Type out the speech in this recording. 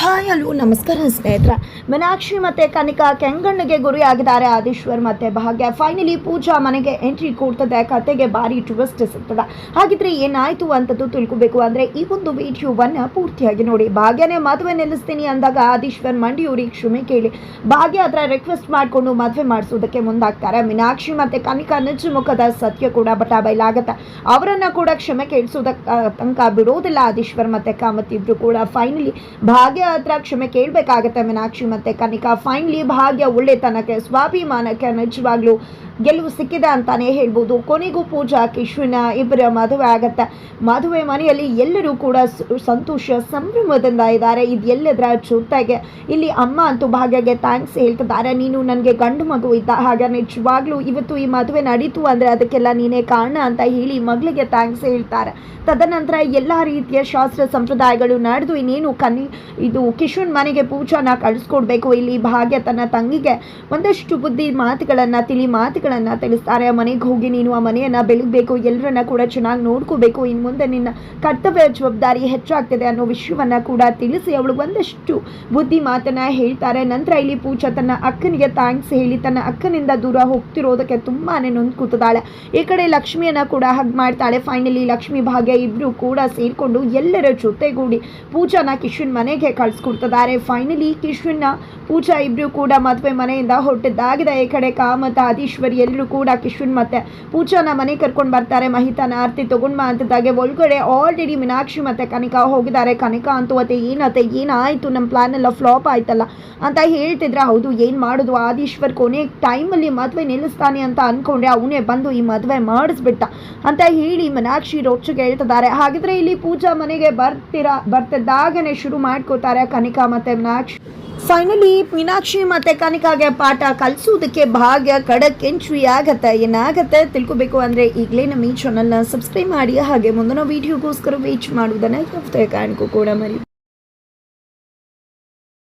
Hi, hello, ನಮಸ್ಕಾರ ಸ್ನೇಹಿತರ. ಮೀನಾಕ್ಷಿ ಮತ್ತೆ ಕನಿಕಾ ಕೆಂಗಣ್ಣಿಗೆ ಗುರಿಯಾಗಿದ್ದಾರೆ. ಆದೀಶ್ವರ್ ಮತ್ತೆ ಭಾಗ್ಯ ಫೈನಲಿ ಪೂಜಾ ಮನೆಗೆ ಎಂಟ್ರಿ ಕೊಡ್ತದೆ. ಕತೆಗೆ ಭಾರಿ ಟ್ವಿಸ್ಟ್ ಸಿಗ್ತದೆ. ಹಾಗಿದ್ರೆ ಏನಾಯಿತು ಅಂತದ್ದು ತಿಳ್ಕೊಬೇಕು ಅಂದ್ರೆ ಈ ಒಂದು ವಿಡಿಯೋವನ್ನ ಪೂರ್ತಿಯಾಗಿ ನೋಡಿ. ಭಾಗ್ಯನೇ ಮದುವೆ ನಿಲ್ಲಿಸ್ತೀನಿ ಅಂದಾಗ ಆದೀಶ್ವರ್ ಮಂಡಿಯೂರಿಗೆ ಕ್ಷಮೆ ಕೇಳಿ. ಭಾಗ್ಯ ಹತ್ರ ರಿಕ್ವೆಸ್ಟ್ ಮಾಡಿಕೊಂಡು ಮದುವೆ ಮಾಡಿಸೋದಕ್ಕೆ ಮುಂದಾಗ್ತಾರೆ. ಮೀನಾಕ್ಷಿ ಮತ್ತೆ ಕನಿಕಾ ನಿಜ ಮುಖದ ಸತ್ಯ ಕೂಡ ಬಟಾ ಬಯಲಾಗತ್ತೆ ಅವರನ್ನು ಕೂಡ ಕ್ಷಮೆ ಕೇಳಿಸೋದಕ್ಕೆ ತನಕ ಬಿಡೋದಿಲ್ಲ ಆದೀಶ್ವರ್ ಮತ್ತೆ ಕಾಮತ್ ಇಬ್ಬರು ಕೂಡ. ಫೈನಲಿ ಭಾಗ್ಯ ಹತ್ರ ಕ್ಷಮೆ ಕೇಳಬೇಕಾಗತ್ತೆ ಮೀನಾಕ್ಷಿ ಮತ್ತೆ ಕನಿಕಾ. ಫೈನ್ಲಿ ಭಾಗ್ಯ ಒಳ್ಳೆತನಕ್ಕೆ, ಸ್ವಾಭಿಮಾನಕ್ಕೆ ನಿಜವಾಗ್ಲೂ ಗೆಲುವು ಸಿಕ್ಕಿದೆ ಅಂತಾನೆ ಹೇಳ್ಬೋದು. ಕೊನೆಗೂ ಪೂಜಾ ಕಿಶ್ವಿನ ಇಬ್ಬರ ಮದುವೆ ಆಗತ್ತೆ. ಮದುವೆ ಮನೆಯಲ್ಲಿ ಎಲ್ಲರೂ ಕೂಡ ಸಂತೋಷ ಸಂಭ್ರಮದಿಂದ ಇದ್ದಾರೆ. ಇದು ಎಲ್ಲದರ ಜೊತೆಗೆ ಇಲ್ಲಿ ಅಮ್ಮ ಅಂತೂ ಭಾಗ್ಯಗೆ ಥ್ಯಾಂಕ್ಸ್ ಹೇಳ್ತಿದ್ದಾರೆ. ನೀನು ನನಗೆ ಗಂಡು ಮಗು ಇದ್ದ ಹಾಗೆ ನಿಜವಾಗ್ಲೂ ಇವತ್ತು ಈ ಮದುವೆ ನಡೀತು ಅಂದರೆ ಅದಕ್ಕೆಲ್ಲ ನೀನೇ ಕಾರಣ ಅಂತ ಹೇಳಿ ಮಗಳಿಗೆ ಥ್ಯಾಂಕ್ಸ್ ಹೇಳ್ತಾರೆ. ತದನಂತರ ಎಲ್ಲ ರೀತಿಯ ಶಾಸ್ತ್ರ ಸಂಪ್ರದಾಯಗಳು ನಡೆದು ಇನ್ನೇನು ಕನಿ ಕಿಶೋನ್ ಮನೆಗೆ ಪೂಜಾನ ಕಳಿಸ್ಕೊಡ್ಬೇಕು. ಇಲ್ಲಿ ಭಾಗ್ಯ ತನ್ನ ತಂಗಿಗೆ ಒಂದಷ್ಟು ಬುದ್ಧಿ ಮಾತುಗಳನ್ನು, ತಿಳಿ ಮಾತುಗಳನ್ನು ತಿಳಿಸ್ತಾರೆ. ಆ ಮನೆಗೆ ಹೋಗಿ ನೀನು ಆ ಮನೆಯನ್ನು ಬೆಳಗಬೇಕು. ಎಲ್ಲರನ್ನ ಕೂಡ ಚೆನ್ನಾಗಿ ನೋಡ್ಕೋಬೇಕು. ಇನ್ನು ಮುಂದೆ ನಿನ್ನ ಕರ್ತವ್ಯ ಜವಾಬ್ದಾರಿ ಹೆಚ್ಚಾಗ್ತದೆ ಅನ್ನೋ ವಿಷಯವನ್ನ ಕೂಡ ತಿಳಿಸಿ ಅವಳು ಒಂದಷ್ಟು ಬುದ್ಧಿ ಮಾತನ್ನ ಹೇಳ್ತಾರೆ. ನಂತರ ಇಲ್ಲಿ ಪೂಜಾ ತನ್ನ ಅಕ್ಕನಿಗೆ ಥ್ಯಾಂಕ್ಸ್ ಹೇಳಿ ತನ್ನ ಅಕ್ಕನಿಂದ ದೂರ ಹೋಗ್ತಿರೋದಕ್ಕೆ ತುಂಬಾನೇ ನೊಂದು ಕೂತಿದ್ದಾಳೆ ಈ ಕಡೆ ಲಕ್ಷ್ಮಿಯನ್ನ ಕೂಡ ಹಗ್ ಮಾಡ್ತಾಳೆ. ಫೈನಲಿ ಲಕ್ಷ್ಮಿ, ಭಾಗ್ಯ ಇಬ್ರು ಕೂಡ ಸೇರಿಕೊಂಡು ಎಲ್ಲರ ಜೊತೆಗೂಡಿ ಪೂಜಾನ ಕಿಶನ್ ಮನೆಗೆ ಕಳ್ಸಿಕೊಡ್ತಿದ್ದಾರೆ ಫೈನಲಿ ಕಿಶನ್ನ ಪೂಜಾ ಇಬ್ರು ಕೂಡ ಮದುವೆ ಮನೆಯಿಂದ ಹೊರಟಿದ್ದಾಗಿದೆ. ಈ ಕಡೆ ಕಾಮತ, ಆದೀಶ್ವರಿ ಎಲ್ಲರೂ ಕೂಡ ಕಿಶನ್ ಮತ್ತೆ ಪೂಜಾನ ಮನೆ ಕರ್ಕೊಂಡು ಬರ್ತಾರೆ. ಮಹಿತಾನ ಆರ್ತಿ ತಗೊಂಡ್ ಅಂತದಾಗೆ ಅಂತಿದ್ದಾಗೆ ಒಳಗಡೆ ಆಲ್ರೆಡಿ ಮೀನಾಕ್ಷಿ ಮತ್ತೆ ಕನಿಕಾ ಹೋಗಿದ್ದಾರೆ. ಕನಿಕಾ ಅಂತೂ, ಅತ್ತೆ ಏನತ್ತೆ ಏನಾಯ್ತು? ನಮ್ಮ ಪ್ಲಾನ್ ಎಲ್ಲ ಫ್ಲಾಪ್ ಆಯ್ತಲ್ಲ? ಅಂತ ಹೇಳ್ತಿದ್ರೆ. ಹೌದು, ಏನು ಮಾಡೋದು? ಆದೀಶ್ವರ್ ಕೊನೆ ಟೈಮಲ್ಲಿ ಮದುವೆ ನಿಲ್ಲಿಸ್ತಾನೆ ಅಂತ ಅನ್ಕೊಂಡೆ ಅವನೇ ಬಂದು ಈ ಮದುವೆ ಮಾಡಿಸ್ಬಿಟ್ಟ. ಅಂತ ಹೇಳಿ ಮೀನಾಕ್ಷಿ ರೊಚ್ಚಿಗೆ ಹೇಳ್ತಿದ್ದಾರೆ. ಹಾಗಿದ್ರೆ ಇಲ್ಲಿ ಪೂಜಾ ಮನೆಗೆ ಬರ್ತೀರಾ, ಬರ್ತಿದ್ದಾಗನೆ ಶುರು ಮಾಡ್ಕೋತಾರೆ ಕನಿಕಾ ಮತ್ತೆ ಮೀನಾಕ್ಷಿ. ಫೈನಲಿ ಮೀನಾಕ್ಷಿ ಮತ್ತೆ ಕನಿಕಾಗೆ ಪಾಠ ಕಲಿಸೋದಕ್ಕೆ ಭಾಗ್ಯ ಕಡಕ್ ಎಂಟ್ರಿ ಆಗತ್ತೆ ಏನಾಗತ್ತೆ ತಿಳ್ಕೊಬೇಕು ಅಂದ್ರೆ ಈಗಲೇ ನಮ್ಮ ಈ ಚಾನಲ್ನ ಸಬ್ಸ್ಕ್ರೈಬ್ ಮಾಡಿ. ಹಾಗೆ ಮುಂದಿನ ವೀಡಿಯೋಗೋಸ್ಕರ ವೇಚ್ ಮಾಡುವುದನ್ನು ಯಾವುದೇ ಕೂಡ ಮರಿ